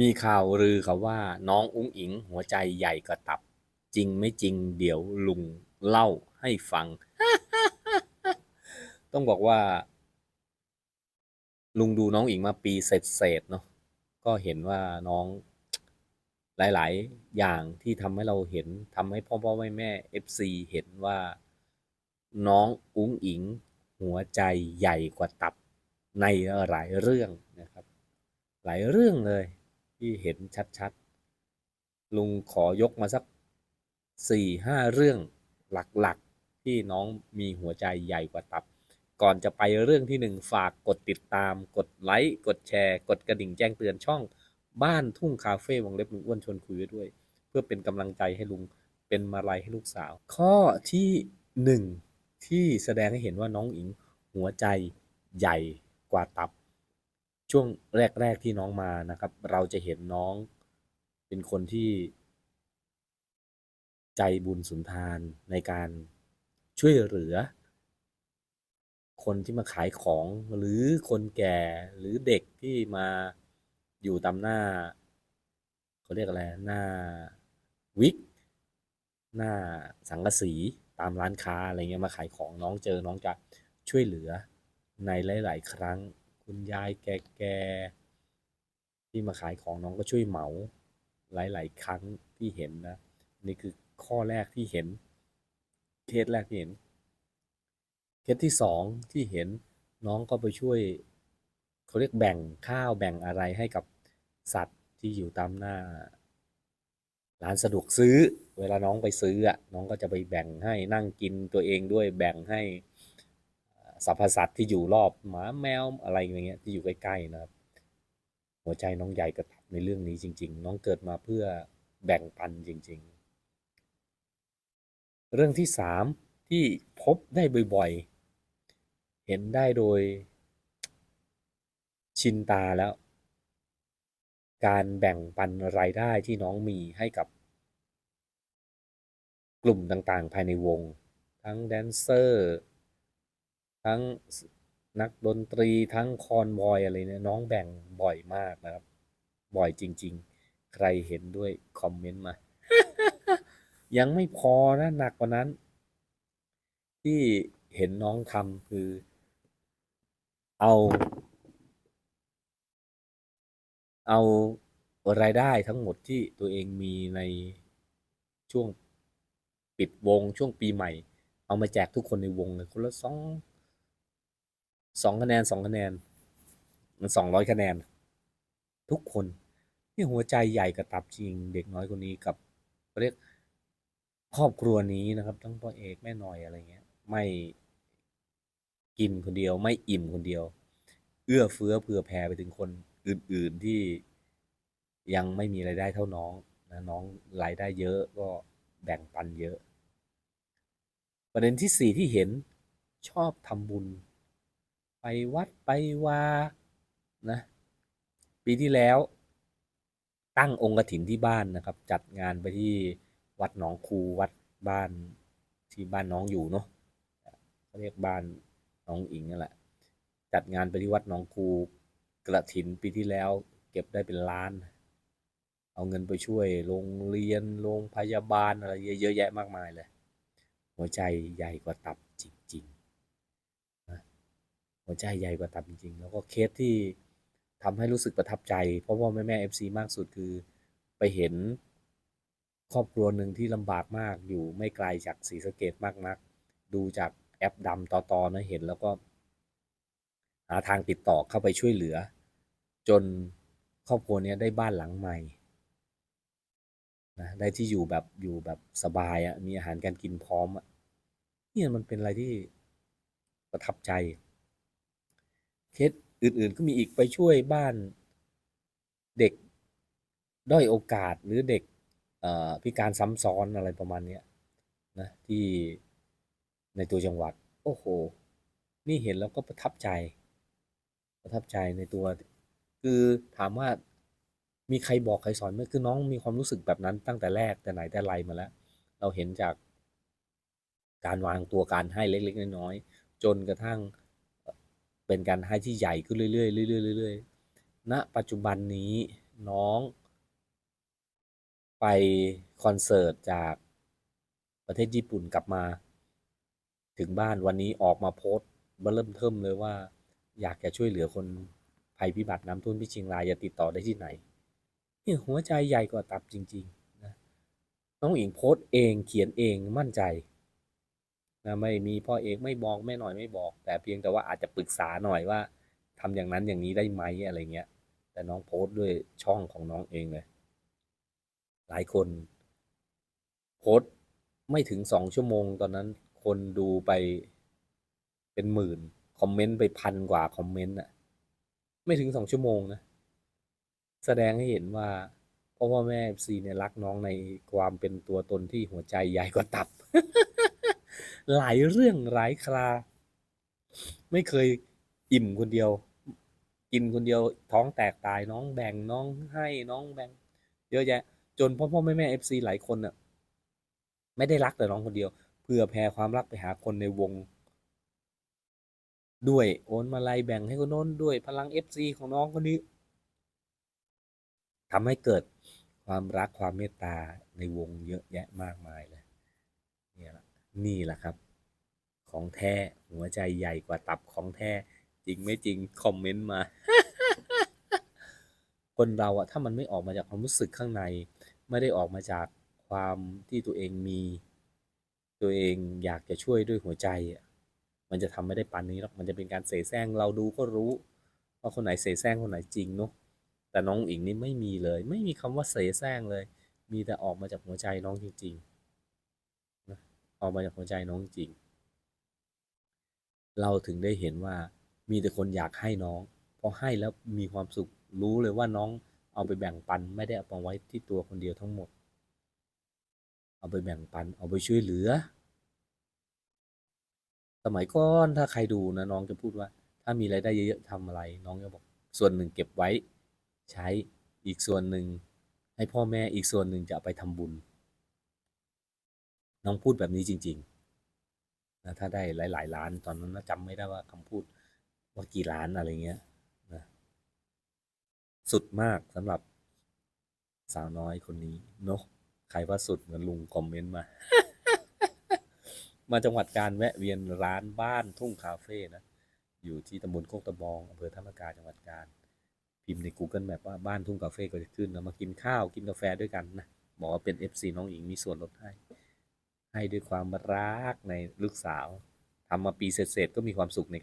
มีข่าวลือเขาว่าน้องอุ้งอิงหัวใจใหญ่กว่าตับ จริงไม่จริงเดี๋ยวลุงเล่าให้ฟัง ต้องบอกว่า ลุงดูน้องอิงมาปีเศษๆเนาะก็เห็นว่าน้องหลาย ๆ อย่างที่ทำให้เราเห็นทำให้พ่อพ่อแม่แม่เอฟซีเห็นว่า น้องอุ้งอิง หัวใจใหญ่กว่าตับในหลายเรื่องนะครับ หลายเรื่องเลย ที่เห็นชัดๆ ลุงขอยกมาสักสี่ห้าเรื่องหลักๆ ที่น้องมีหัวใจใหญ่กว่าตับ ก่อนจะไปเรื่องที่หนึ่งฝากกดติดตาม กดไลค์ กดแชร์ กดกระดิ่งแจ้งเตือนช่อง บ้านทุ่งคาเฟ่วงเล็บลุงอ้วนชวนคุยด้วย เพื่อเป็นกำลังใจให้ลุงเป็นมาลัยให้ลูกสาว ข้อที่หนึ่งที่แสดงให้เห็นว่าน้องอิงหัวใจใหญ่กว่าตับ ช่วงแรก ๆที่น้องมานะครับ เราจะเห็นน้องเป็นคนที่ ใจบุญสุนทานในการช่วยเหลือ คนที่มาขายของหรือคนแก่หรือเด็กที่มาอยู่ตามหน้าเขาเรียกอะไรหน้าวิกหน้าสังกะสีตามร้านค้าอะไรเงี้ยมาขายของน้องเจอน้องจะช่วยเหลือในหลาย ๆ ครั้ง คุณยายแก่ๆที่มาขายของน้องก็ช่วยเหมา หลาย ๆ ครั้งที่เห็นนะนี่คือข้อแรกที่เห็น เคสแรกที่เห็น เคสที่สองที่เห็นน้องก็ไปช่วย เขาเรียกแบ่งข้าวแบ่งอะไรให้กับสัตว์ที่อยู่ตามหน้าร้านสะดวกซื้อ เวลาน้องไปซื้ออะน้องก็จะไปแบ่งให้นั่งกินตัวเองด้วยแบ่งให้ สรรพสัตว์ที่อยู่รอบหมาแมวอะไรอย่างเงี้ยที่อยู่ใกล้ๆนะครับ หัวใจน้องใหญ่กระตับในเรื่องนี้จริง ๆ น้องเกิดมาเพื่อแบ่งปันจริง ๆ เรื่องที่สามที่พบได้บ่อยๆ เห็นได้โดยชินตาแล้ว การแบ่งปันรายได้ที่น้องมีให้กับ กลุ่มต่างๆ ภายในวง ทั้งแดนเซอร์ ทั้งนักดนตรีทั้งคอนบอยอะไรเนี่ยน้องแบ่งบ่อยมากนะครับ บ่อยจริง ๆ ใครเห็นด้วยคอมเมนต์มา ยังไม่พอนะหนักกว่านั้น ที่เห็นน้องทำคือ เอา เอารายได้ทั้งหมดที่ตัวเองมีในช่วงปิดวงช่วงปีใหม่ เอามาแจกทุกคนในวงเลยคนละสอง สองคะแนนสองคะแนน มันสองร้อยคะแนน ทุกคนนี่หัวใจใหญ่กระตับจริง เด็กน้อยคนนี้กับเรียกครอบครัวนี้นะครับ ทั้งพ่อเอกแม่น้อยอะไรเงี้ย ไม่กินคนเดียว ไม่อิ่มคนเดียว เอื้อเฟื้อเผื่อแผ่ไปถึงคนอื่น ๆที่ยังไม่มีรายได้เท่าน้องนะน้องรายได้เยอะก็แบ่งปันเยอะ ประเด็นที่สี่ที่เห็นชอบทำบุญ ไปวัดไปวานะปีที่แล้ว ตั้งองค์กถินที่บ้านนะครับ จัดงานไปที่วัดหนองคูวัดบ้านที่บ้านน้องอยู่เนาะเขาเรียกบ้านน้องอิงนั่นแหละ จัดงานไปที่วัดหนองคูกระถินปีที่แล้ว เก็บได้เป็นล้าน เอาเงินไปช่วยโรงเรียนโรงพยาบาลอะไรเยอะแยะมากมายเลย หัวใจใหญ่กว่าตับจริง ๆ หัวใจใหญ่กว่าตับจริงๆ แล้วก็เคสที่ทำให้รู้สึกประทับใจ เพราะว่าแม่แม่เอฟซีมากสุดคือไปเห็นครอบครัวหนึ่งที่ลำบากมากอยู่ไม่ไกลจากศรีสะเกดมากนัก ดูจากแอปดำต่อๆนะเห็นแล้วก็ หาทางติดต่อเข้าไปช่วยเหลือ จนครอบครัวนี้ได้บ้านหลังใหม่นะได้ที่อยู่แบบอยู่แบบสบายอะ่ะมีอาหารการกินพร้อมอะ่ะเนี่ยมันเป็นอะไรที่ประทับใจ เคสอื่นๆก็มีอีกไปช่วยบ้านเด็กด้อยโอกาสหรือเด็กพิการซ้ำซ้อนอะไรประมาณนี้นะที่ในตัวจังหวัด โอ้โห นี่เห็นแล้วก็ประทับใจ ประทับใจในตัว คือถามว่ามีใครบอกใครสอนไหมคือน้องมีความรู้สึกแบบนั้นตั้งแต่แรกแต่ไหนแต่ไรมาแล้ว เราเห็นจากการวางตัวการให้เล็ก ๆ น้อยๆจนกระทั่ง เป็นการให้ที่ใหญ่ขึ้นเรื่อยๆเรื่อยๆเรื่อยๆณปัจจุบันนี้น้องไปคอนเสิร์ตจากประเทศญี่ปุ่นกลับมา ถึงบ้านวันนี้ออกมาโพสต์มาเริ่มเทิมเลยว่า อยากจะช่วยเหลือคนภัยพิบัติน้ำท่วมที่เชียงรายจะติดต่อได้ที่ไหนนี่หัวใจใหญ่กว่าตับจริง ๆ นะ น้องอิงโพสต์เองเขียนเองมั่นใจ นะไม่มีพ่อเอกไม่บอกแม่หน่อยไม่บอก แต่เพียงแต่ว่าอาจจะปรึกษาหน่อยว่าทำอย่างนั้นอย่างนี้ได้ไหมอะไรเงี้ย แต่น้องโพสต์ด้วยช่องของน้องเองเลย หลายคน โพสต์ไม่ถึงสองชั่วโมงตอนนั้นคนดูไปเป็นหมื่น คอมเมนต์ไปพันกว่าคอมเมนต์อะไม่ถึงสองชั่วโมงนะ แสดงให้เห็นว่าพ่อพ่อแม่ซีเนี่ยรักน้องในความเป็นตัวตนที่หัวใจใหญ่กว่าตับ หลายเรื่องหลายครา ไม่เคยอิ่มคนเดียว กินคนเดียวท้องแตกตายน้องแบ่งน้องให้น้องแบ่งเยอะแยะ จนพ่อพ่อแม่แม่เอฟซีหลายคนน่ะ ไม่ได้รักแต่น้องคนเดียว เพื่อแผ่ความรักไปหาคนในวง ด้วยโอนมาลัยแบ่งให้คนโน้นด้วยพลังเอฟซีของน้องคนนี้ทำให้เกิดความรักความเมตตาในวงเยอะแยะมากมายเลย นี่แหละครับ ของแท้ หัวใจใหญ่กว่าตับของแท้ จริงไม่จริง คอมเมนต์มา คนเราอะถ้ามันไม่ออกมาจากความรู้สึกข้างใน ไม่ได้ออกมาจากความที่ตัวเองมี ตัวเองอยากจะช่วยด้วยหัวใจอะมันจะทำไม่ได้ปานนี้หรอก มันจะเป็นการเสแสร้งเราดูก็รู้ว่าคนไหนเสแสร้งคนไหนจริงเนาะ แต่น้องอิงนี่ไม่มีเลย ไม่มีคำว่าเสแสร้งเลย มีแต่ออกมาจากหัวใจน้องจริง ๆ ออกมาจากหัวใจน้องจริง เราถึงได้เห็นว่ามีแต่คนอยากให้น้องพอให้แล้วมีความสุขรู้เลยว่าน้องเอาไปแบ่งปันไม่ได้เอาไปไว้ที่ตัวคนเดียวทั้งหมด เอาไปแบ่งปันเอาไปช่วยเหลือ สมัยก่อนถ้าใครดูนะน้องจะพูดว่า ถ้ามีรายได้เยอะๆทำอะไร น้องจะบอกส่วนหนึ่งเก็บไว้ ใช้อีกส่วนหนึ่งให้พ่อแม่อีกส่วนหนึ่งจะเอาไปทำบุญ น้องพูดแบบนี้จริงๆนะถ้าได้หลาย ๆ ล้านตอนนั้นนะจำไม่ได้ว่าคำพูดว่ากี่ล้านอะไรเงี้ยนะสุดมากสำหรับสาวน้อยคนนี้เนาะใครว่าสุดเหมือนลุงคอมเมนต์มา มาจังหวัดการแวะเวียนร้านบ้านทุ่งคาเฟ่นะอยู่ที่ตำบลโคกตะบองอำเภอธรรมกาจังหวัดกาญพิมพ์ใน Google Map ว่าบ้านทุ่งคาเฟ่ก็จะขึ้นนะมากินข้าวกินกาแฟด้วยกันนะ บอกว่าเป็น FC น้องอิงมีส่วนลดให้ ให้ด้วยความรักในลูกสาวทำมาปีเศษๆก็มีความสุขในการ